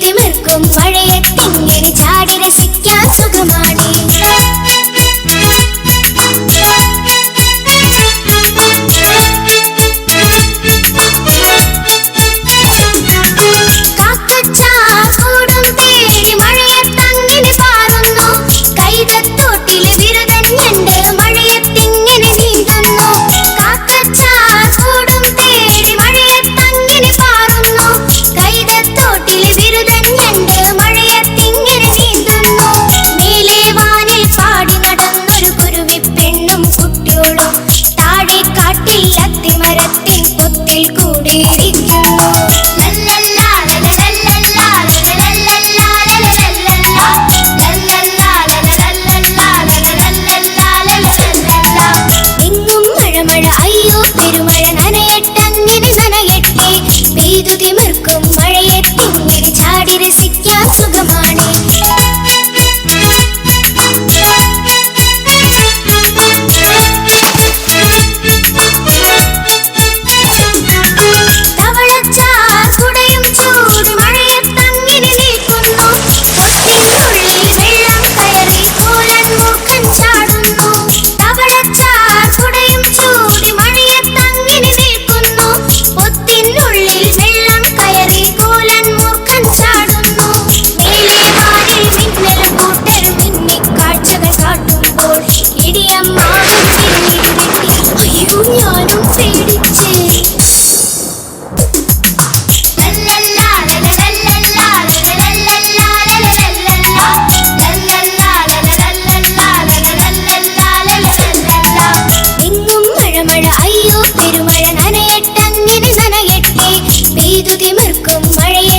திமிர்க்கும் பழைய திங்கடி சாடி good morning